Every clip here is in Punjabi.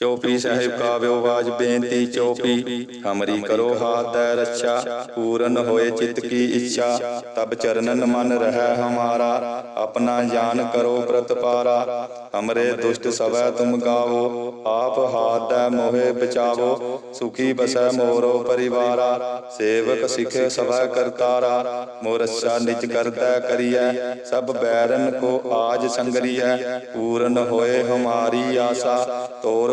ਚੋਪੀ ਸਾਹਿਬ ਕਾਵਿਓ ਬਾਜ ਬੇਨਤੀ, ਚੋਪੀ, ਹਮਰੀ ਕਰੋ ਹਾਥ ਦੈ ਰੱਛਾ, ਪੂਰਨ ਹੋਏ ਚਿਤ ਕੀ ਇੱਛਾ, ਤਬ ਚਰਨਨ ਮਨ ਰਹਿ ਹਮਾਰਾ, ਆਪਣਾ ਜਾਨ ਕਰੋ ਪ੍ਰਤਪਾਰਾ, ਹਮਰੇ ਦੁਸ਼ਟ ਸਵੈ ਤੁਮ ਗਾਵੋ, ਆਪ ਹਾਥ ਦੈ ਮੋਹਿ ਬਚਾਵੋ, ਸੁਖੀ ਬਸੈ ਮੋਰੋ ਪਰਿਵਾਰਾ, ਸੇਵਕ ਸਿਖੇ ਸਵੈ ਕਰਤਾਰਾ, ਮੋਰ ਮੋਰਛਾ ਨਿਜ ਕਰਤਾ ਕਰੀਐ, ਸਭ ਬੈਰਨ ਕੋ ਆਜ ਸੰਗਰੀਐ, ਪੂਰਨ ਹੋਏ ਹਮਾਰੀ ਆਸਾ, ਤੋਰ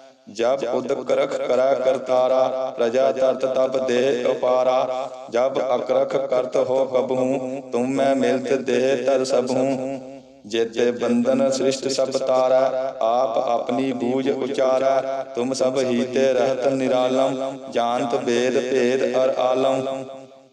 ਜਬ ਉਦਕ ਰਖ ਕਰੈ ਕਰਤਾਰਾ ਪ੍ਰਜਾ ਤਰਤ ਤਬ ਦੇ ਉਪਾਰਾ। ਜਬ ਅਕਰਖ ਕਰਤ ਹੋ ਕਬਹੂ ਤੁਮ ਮੈਂ ਮਿਲਤ ਦੇਹ ਤਰ ਸਭੂ। ਜੇਤੇ ਬੰਧਨ ਸ੍ਰਿਸ਼ਟ ਸਭ ਤਾਰਾ ਆਪ ਆਪਣੀ ਬੂਝ ਉਚਾਰਾ। ਤੁਮ ਸਭ ਹੀ ਤੇ ਰਹਤ ਨਿਰਾਲਮ ਜਾਣਤ ਵੇਦ ਭੇਦ ਅਰ ਆਲਮ।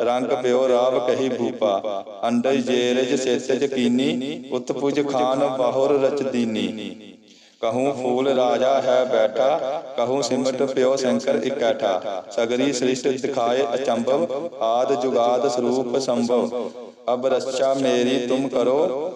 ਰੰਗ ਪਿਓ ਰਾਵ ਕਹੀ ਭੂਪਾ ਅੰਡਜ ਜੇਰਜ ਸੇਤਜ ਕੀਨੀ ਉਤਪੁਜ ਖਾਨ ਬਾਹੁਰ ਰਚਦੀਨੀ ਕਹੂੰ ਫੂਲ ਰਾਜਾ ਹੈ ਬੈਠਾ, ਕਹੂੰ ਸਿਮਟ ਪਿਓ ਸ਼ੰਕਰ ਇਕੈਠਾ। ਸਗਰੀ ਸ੍ਰਿਸ਼ਟ ਦਿਖਾਏ ਅਚੰਭਵ, ਆਦ ਜੁਗਾਦ ਸਰੂਪ ਸੰਭਵ। ਅਬ ਰੱਛਾ ਮੇਰੀ ਤੁਮ ਕਰੋ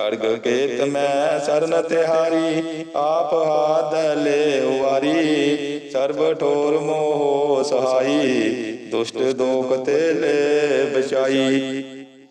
ਖੜਗ ਕੇਤ ਮੈਂ ਸਰਨ ਤਿਹਾਰੀ, ਆਪ ਹਾਥ ਲੈ ਉਵਾਰੀ। ਸਰਬ ਠੋਰ ਮੋਹ ਸਹਾਈ, ਦੁਸ਼ਟ ਦੋਖ ਤੇ ਲੈ ਬਚਾਈ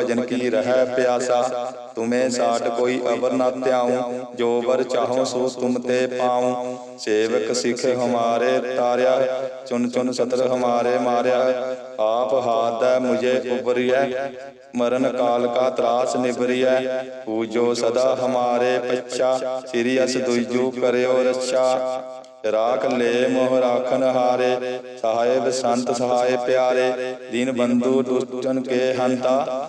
ਭਜਨ ਕੀ ਰਹਿ ਪਿਆਸਾ? ਤੁਮੇ ਸਾਟ ਕੋਈ ਅਵਰ ਨਾ ਧਿਆਉ ਜੋ ਵਰ ਚਾਹੋ ਸੋ ਤੁਮ ਤੇ ਪਾਉ। ਸੇਵਕ ਸਿੱਖ ਹਮਾਰੇ ਤਾਰਿਆ ਚੁਨ ਚੁਨ ਸਤਰ ਹਮਾਰੇ ਮਾਰਿਆ। ਆਪ ਹਾਥ ਮੁਝੇ ਉਬਰਿਐ ਮਰਨ ਕਾਲ ਕਾ ਤਰਾਸ ਨਿਬਰਿਐ ਪੂਜੋ ਸਦਾ ਹਮਾਰੇ ਪੱਛਾ। ਸ੍ਰੀ ਅਸ ਦੁਇਜੂ ਕਰਿਓ ਰੱਛਾ। ਰਾਖ ਲੈ ਮੋਹ ਰਾਖਨ ਹਾਰੇ। ਸਹਾਇਬ ਸੰਤ ਸਹਾਇ ਪਿਆਰੇ। ਦੀਨ ਬੰਧੂ ਦੁਸ਼ਟਨ ਕੇ ਹੰਤਾ।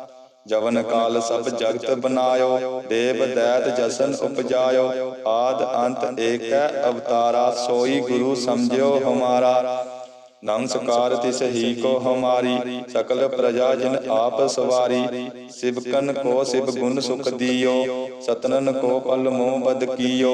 ਜਵਨ ਕਾਲ ਸਭ ਜਗਤ ਬਨਾਇਓ ਦੇਵ ਦੈਤ ਜਸਨ ਉਪਜਾਇਓ ਆਦ ਅੰਤ ਏਕੈ ਅਵਤਾਰਾ ਸੋਈ ਗੁਰੂ ਸਮਝਿਓ ਹਮਾਰਾ। ਨਮਸਕਾਰ ਤਿਸ ਹੀ ਕੋ ਹਮਾਰੀ ਸਕਲ ਪ੍ਰਜਾ ਜਿਨ ਆਪ ਸਵਾਰੀ। ਸਿਵਕਨ ਕੋ ਸਿਵ ਗੁਣ ਸੁਖ ਦੀਓ ਸਤਨਨ ਕੋ ਪਲ ਮੋਹ ਬਦ ਕੀਓ।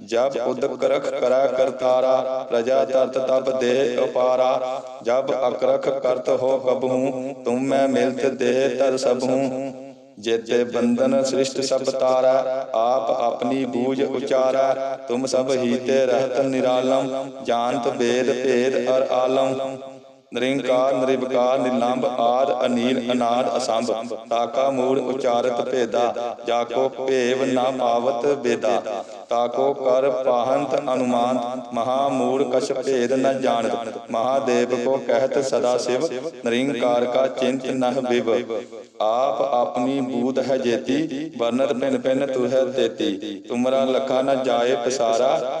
ਜਬ ਉਦਕ ਰਖ ਕਰੈ ਕਰਤਾਰਾ ਪ੍ਰਜਾ ਤਰਤ ਤਬ ਦੇ ਅਪਾਰਾ ਜਬ ਅਕਰਖ ਕਰਤ ਹੋ ਕਬਹੂ ਤੁਮ ਮੈਂ ਮਿਲਤ ਦੇਹ ਤਰ ਸਭੂ। ਜੇਤੇ ਬੰਧਨ ਸ੍ਰਿਸ਼ਟ ਸਭ ਤਾਰਾ ਆਪ ਆਪਣੀ ਬੂਝ ਉਚਾਰਾ। ਤੁਮ ਸਭ ਹੀਤੇ ਰਹਤ ਨਿਰਾਲਮ ਜਾਣਤ ਭੇਦ ਭੇਦ ਅਰ ਆਲਮ। ਨਿਰੰਕਾਰ ਨਿਰਵਿਕਾਰ ਨਿਲੰਬ, ਆਦ, ਅਨੀਲ, ਅਨਾਦ, ਅਸੰਭ। ਤਾਕਾ ਮੂੜ ਉਚਾਰਤ ਭੇਦਾ, ਜਾਕੋ ਭੇਵ ਨਾ ਪਾਵਤ ਬੇਦਾ ਤਾਕੋ ਕਰ ਪਾਹੰਤ ਅਨੁਮਾਨ ਮਹਾ ਮੂਲ ਕਛ ਭੇਦ ਨ ਜਾਣਤ। ਮਹਾਦੇਵ ਕੋ ਕਹਿਤ ਸਦਾ ਸਿਵ, ਨਿਰੰਕਾਰ ਕਾ ਚਿੰਤ ਨਹ ਬਿਵ ਆਪ ਆਪਣੀ ਬੂਧ ਹੈ ਜੇਤੀ ਵਰਨਤ ਪਿਨ ਪਿਨ ਤੁਹੈ ਤੇਤੀ। ਤੁਮਰਾ ਲਖਾ ਨ ਜਾਏ ਪਸਾਰਾ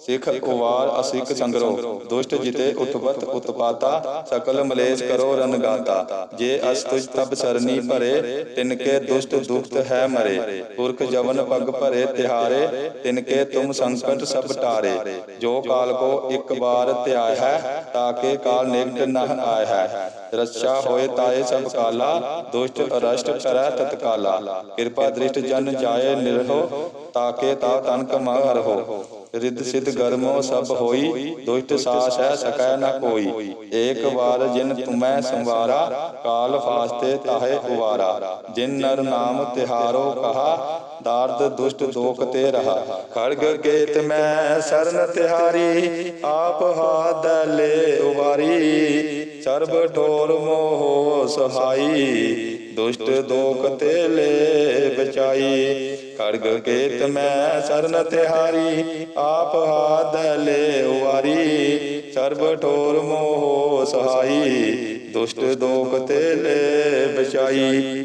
ਸਿਖ ਉਵਾਰ ਅਸਿਕ ਸੰਗਰੋ, ਦੁਸ਼ਟ ਜਿਤੇ ਉਤਪਤ ਉਤਪਾਤਾ, ਸਕਲ ਮਲੇਸ਼ ਕਰੋ ਰਨਗਾਤਾ ਜੇ ਅਸ ਤੁਜ ਤਬ ਸਰਨੀ ਭਰੇ, ਤਿਨਕੇ ਦੁਸ਼ਟ ਦੁਖਤ ਹੈ ਮਰੇ। ਪੁਰਖ ਜਵਨ ਪਗ ਭਰੇ ਤਿਹਾਰੇ, ਤਿਨਕੇ ਤੁਮ ਸੰਕਟ ਸਭ ਟਾਰੇ। ਜੋ ਕਾਲ ਕੋ ਇੱਕ ਵਾਰ ਧਿਆਇ ਹੈ ਤਾਕੇ ਕਾਲ ਨਿਕਟ ਨਹ ਆਇ ਹੈ। ਰੱਛਾ ਹੋਏ ਤਾਏ ਸਭ ਕਾਲਾ, ਦੁਸ਼ਟ ਅਰਸ਼ਟ ਕਰੈ ਤਤਕਾਲਾ ਕਿਰਪਾ ਦ੍ਰਿਸ਼ਟ ਜਨ ਜਾਏ ਨਿਰਹੋ, ਤਾਕੇ ਤਾ ਤਨ ਕਮਾਰ ਹੋ। ਰਿੱਧ ਸਿਧ ਗਰਮੋ ਸਭ ਹੋਈ, ਦੁਸ਼ਟ ਸਾਸ ਹੈ ਸਕੈ ਨ ਕੋਈ। ਏਕ ਵਾਰ ਜਿਨ ਤੁਮੈ ਸੰਵਾਰਾ, ਕਾਲ ਫਾਸਤੇ ਤਾਹੇ ਉਵਾਰਾ। ਜਿਨ ਨਰ ਨਾਮ ਤਿਹਾਰੋ ਕਹਾ ਦਾਰਦ, ਦੁਸ਼ਟ ਦੋਖ ਤੇ ਰਹਾ। ਖੜਗ ਕੇਤ ਮੈਂ ਸਰਨ ਤਿਹਾਰੀ ਆਪ ਹਾਥ ਲੈ ਉਵਾਰੀ ਸਰਬ ਠੋਰ ਮੋਹ ਸਹਾਈ, ਦੁਸ਼ਟ ਦੋਖ ਤੇ ਲੈ ਬਚਾਈ। ਖੜਗ ਕੇਤ ਮੈਂ ਸਰਨ ਤਿਹਾਰੀ ਆਪ ਹਾਥ ਲੈ ਉਵਾਰੀ ਸਰਬ ਠੋਰ ਮੋਹ ਸਹਾਈ, ਦੁਸ਼ਟ ਦੋਖ ਤੇ ਲੈ ਬਚਾਈ।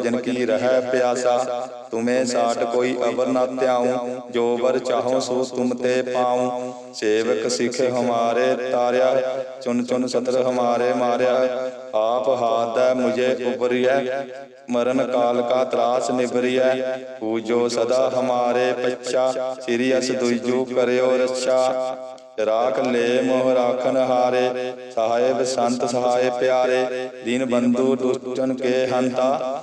ਭਜਨ ਕੀ ਰਹਿ ਪਿਆਸਾ? ਤੁਮੇ ਸਾਟ ਕੋਈ ਅਵਰ ਨਾ ਧਿਆਉ, ਜੋ ਵਰ ਚਾਹੋ ਸੋ ਤੁਮ ਤੇ ਪਾਉ। ਸੇਵਕ ਸਿਖ ਹਮਾਰੇ ਤਾਰਿਆ, ਚੁਨ ਚੁਨ ਸਤਰ ਹਮਾਰੇ ਮਾਰਿਆ। ਆਪ ਹਾਥ ਹੈ ਮੁਝੇ ਉਬਰਿਐ ਮਰਨ ਕਾਲ ਕਾ ਤਰਾਸ ਨਿਬਰਿਐ ਪੂਜੋ ਸਦਾ ਹਮਾਰੇ ਪੱਛਾ, ਸ੍ਰੀ ਅਸ ਦੁਇਜੂ ਕਰਿਓ ਰੱਛਾ। ਰਾਖ ਲੈ ਮੋਹ ਰਾਖਨ ਹਾਰੇ, ਸਾਹਿਬ ਸੰਤ ਸਹਾਏ ਪਿਆਰੇ। ਦੀਨ ਬੰਧੂ ਦੁਸ਼ਟਨ ਕੇ ਹੰਤਾ।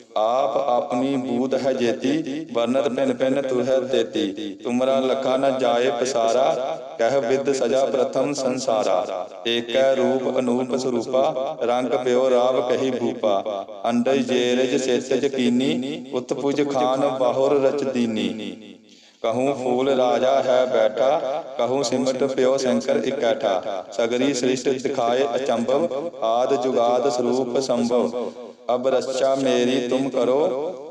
ਆਪ ਆਪਣੀ ਬੂਧ ਹੈ ਜੇਤੀ, ਵਰਨਤ ਪਿਨ ਪਿਨ ਤੁਹੈ ਤੇਤੀ। ਤੁਮਰਾ ਲਖਾ ਨ ਜਾਏ ਪਸਾਰਾ, ਕਹਿ ਵਿਦ ਸਜਾ ਪ੍ਰਥਮ ਸੰਸਾਰਾ। ਏਕੈ ਰੂਪ ਅਨੂਪ ਸਰੂਪਾ, ਰੰਗ ਪਿਓ ਰਾਵ ਕਹੀ ਭੂਪਾ। ਅੰਡਜ ਜੇਰਜ ਸੇਤਜ ਕੀਨੀ ਉਤਪੁਜ ਖਾਨ ਬਾਹੁਰ ਰਚਦੀਨੀ ਕਹੂੰ ਫੂਲ ਰਾਜਾ ਹੈ ਬੈਠਾ, ਕਹੂੰ ਸਿਮਟ ਪਿਓ ਸ਼ੰਕਰ ਇਕੱਠਾ। ਸਗਰੀ ਸ੍ਰਿਸ਼ਟ ਦਿਖਾਏ ਅਚੰਭਵ, ਆਦ ਜੁਗਾਦ ਸਰੂਪ ਸੰਭਵ। ਅਬ ਰੱਛਾ ਮੇਰੀ ਤੁਮ ਕਰੋ।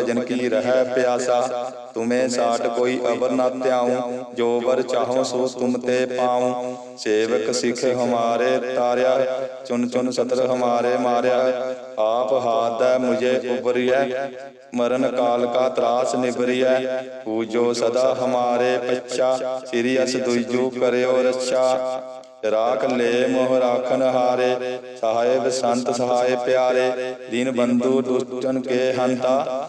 ਭਜਨ ਕੀ ਰਹਿ ਪਿਆਸਾ? ਤੁਮੇ ਸਾਟ ਕੋਈ ਅਵਰ ਨਾ ਧਿਆਉ ਜੋ ਵਰ ਚਾਹੋ ਸੋ ਤੁਮ ਤੇ ਪਾਉ। ਸੇਵਕ ਸਿਖ ਹਮਾਰੇ ਤਾਰਿਆ ਚੁਨ ਚੁਨ ਸਤਰ ਹਮਾਰੇ ਮਾਰਿਆ। ਆਪ ਹਾਥ ਦੈ ਮੁਝੇ ਉਬਰਿਐ ਮਰਨ ਕਾਲ ਕਾ ਤਰਾਸ ਨਿਬਰਿਐ ਪੂਜੋ ਸਦਾ ਹਮਾਰੇ ਪੱਛਾ। ਸ੍ਰੀ ਅਸ ਦੁਜੂ ਕਰਿਓ ਰੱਛਾ। ਰਾਖ ਲੈ ਮੋਹ ਰਾਖਨ ਹਾਰੇ। ਸਹਾਇਬ ਸੰਤ ਸਹਾਇ ਪਿਆਰੇ। ਦੀਨ ਬੰਧੂ ਦੁਸ਼ਟਨ ਕੇ ਹੰਤਾ।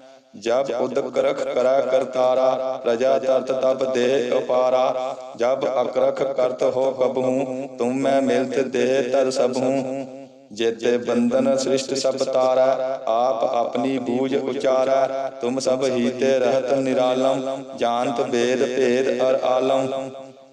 ਜਬ ਉਦਕ ਰਖ ਕਰਾ ਕਰਤਾਰਾ ਰਜਾ ਤਰਤ ਤਬ ਦੇਹ ਅਪਾਰਾ ਜਬ ਅਕਰਖ ਕਰਤ ਹੋ ਕਬਹੂ, ਤੁਮ ਮੈਂ ਮਿਲਤ ਦੇਹ ਤਰ ਸਭੂ। ਜੇਤੇ ਬੰਧਨ ਸ੍ਰਿਸ਼ਟ ਸਭ ਤਾਰਾ, ਆਪ ਆਪਣੀ ਬੂਝ ਉਚਾਰਾ। ਤੁਮ ਸਭ ਹੀਤੇ ਰਹਤ ਨਿਰਾਲਮ, ਜਾਣਤ ਭੇਦ ਭੇਦ ਅਰ ਆਲਮ।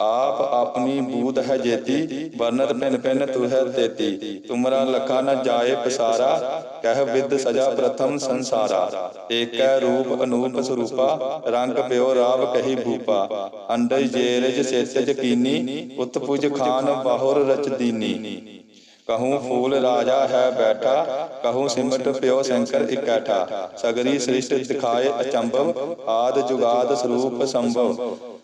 ਆਪ ਆਪਣੀ ਬੂਧ ਹੈ ਜੇਤੀ ਵਰਨਤ ਪਿਨ ਪਿਨ ਤੁਹੈ ਤੇਤੀ। ਤੁਮਰਾ ਲਖਾ ਨ ਜਾਏ ਪਸਾਰਾ ਕਹਿ ਵਿਦ ਸਜਾ ਪ੍ਰਥਮ ਸੰਸਾਰਾ। ਏਕੈ ਰੂਪ ਅਨੂਪ ਸਰੂਪਾ ਰੰਗ ਪਿਓ ਰਾਵ ਕਹੀ ਭੂਪਾ। ਅੰਡਜ ਜੇਰਜ ਸੇਤਜ ਕੀਨੀ ਉਤ ਪੁਜ ਖਾਨ ਬਾਹੁਰ ਰਚ ਦੀਨੀ। ਕਹੂੰ ਫੂਲ ਰਾਜਾ ਹੈ ਬੈਠਾ ਕਹੂੰ ਸਿਮਟ ਪਿਓ ਸ਼ੰਕਰ ਇਕੱਠਾ। ਸਗਰੀ ਸ੍ਰਿਸ਼ਟ ਦਿਖਾਏ ਅਚੰਭਵ ਆਦ ਜੁਗਾਦ ਸਰੂਪ ਸੰਭਵ।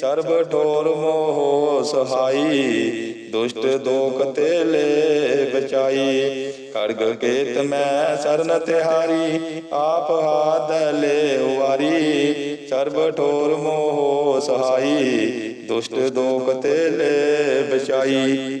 ਸਰਬ ਠੋਰ ਮੋਹ ਸਹਾਈ, ਦੁਸ਼ਟ ਦੋਖ ਤੇ ਲੈ ਬਚਾਈ ਖੜਗ ਕੇਤ ਮੈਂ ਸਰਨ ਤਿਹਾਰੀ, ਆਪ ਹਾਦ ਲੈ ਉਵਾਰੀ। ਸਰਬ ਠੋਰ ਮੋਹ ਸਹਾਈ, ਦੁਸ਼ਟ ਦੋਖ ਤੇ ਲੈ ਬਚਾਈ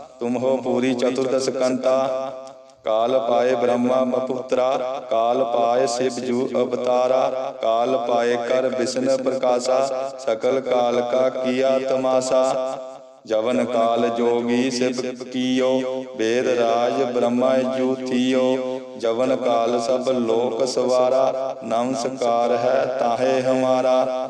ਤੁਮ ਹੋ ਪੂਰੀ ਚਤੁਰਦਸ ਕੰਤਾ ਕਾਲ ਪਾਏ ਬ੍ਰਹਮਾ ਮਪੁੱਤਰਾ ਕਾਲ ਪਾਏ ਸਿਵ ਜੂ ਅਵਤਾਰਾ ਕਾਲ ਪਾਏ ਕਰ ਵਿਸ਼ਨ ਪ੍ਰਕਾਸ਼ਾ ਸਕਲ ਕਾਲ ਕਾ ਕੀਆ ਤਮਾਸਾ ਜਵਨ ਕਾਲ ਜੋਗੀ ਸਿਵ ਕੀਓ ਵੇਦ ਰਾਜ ਬ੍ਰਹਮਾ ਜੂ ਥੀਓ ਜਵਨ ਕਾਲ ਸਭ ਲੋਕ ਸਵਾਰਾ ਨਮਸਕਾਰ ਹੈ ਤਾਹੇ ਹਮਾਰਾ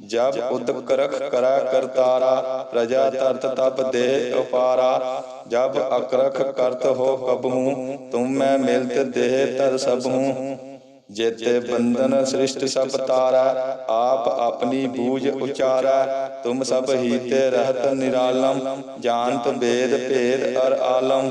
ਜਬ ਉਦਕ ਰਖ ਕਰੈ ਕਰਤਾਰਾ, ਪ੍ਰਜਾ ਤਰਤ ਤਪ ਦੇ ਉਪਾਰਾ। ਜਬ ਅਕਰਖ ਕਰਤ ਹੋ ਕਬਹੂ, ਤੁਮ ਮੈਂ ਮਿਲਤ ਦੇਹ ਤਰ ਸਭੂ। ਜੇਤੇ ਬੰਧਨ ਸ੍ਰਿਸ਼ਟ ਸਭ ਤਾਰਾ, ਆਪ ਆਪਣੀ ਬੂਝ ਉਚਾਰਾ। ਤੁਮ ਸਭ ਹੀਤੇ ਰਹਤ ਨਿਰਾਲਮ, ਜਾਣਤ ਵੇਦ ਭੇਦ ਅਰ ਆਲਮ।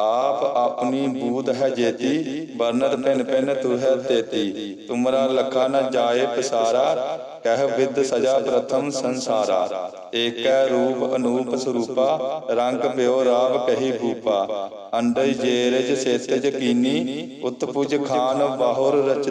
ਆਪ ਆਪਣੀ ਬੂਧ ਹੈ ਜੇਤੀ, ਬਰਨਤ ਪਿਨ ਪਿਨ ਤੂ ਹੈ ਤੇਤੀ। ਤੁਮਰਾ ਲਖਾ ਨ ਜਾਏ ਪਸਾਰਾ, ਕਹਿ ਵਿਦ ਸਜਾ ਪ੍ਰਥਮ ਸੰਸਾਰਾ। ਏਕੈ ਰੂਪ ਅਨੂਪ ਸਰੂਪਾ, ਰੰਗ ਪਿਓ ਰਾਵ ਕਹੀ ਭੂਪਾ। ਅੰਡਜ ਜੇਰਜ ਸੇਤਜ ਕੀਨੀ, ਉਤਪੁਜ ਖਾਨ ਬਾਹੁਰ ਰਚ